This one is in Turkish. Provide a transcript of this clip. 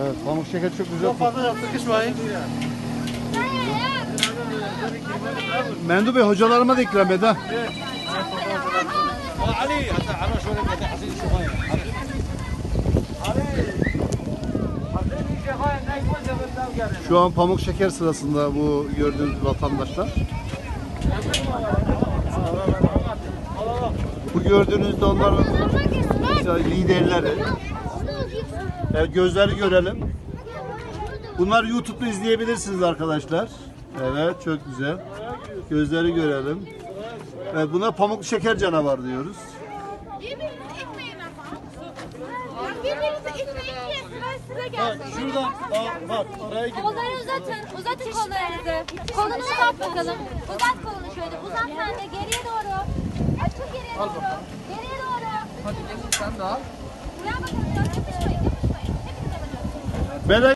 Evet, pamuk şeker çok güzel. Çok fazla yaptık hiç vahim. Mendu Bey hocalarıma da ikram eder. Evet. Ali. Şu an pamuk şeker sırasında bu gördüğünüz vatandaşlar. Bu gördüğünüz de onların liderleri. Evet, gözleri görelim. Bunlar YouTube'da izleyebilirsiniz arkadaşlar. Evet çok güzel. Gözleri görelim. Evet, buna pamuk şeker canavar diyoruz. Şuradan bak, bak oraya git. Kolları uzatın. Uzatın kollarınızı. Kolunu uzat bakalım. Uzat kolunu şöyle. Uzat sen de geriye doğru. Açıl geriye doğru. Hadi gelin sen de al. Buraya bakın. Yapışmayın. Yapışmayın. Hepinize bakın. Melek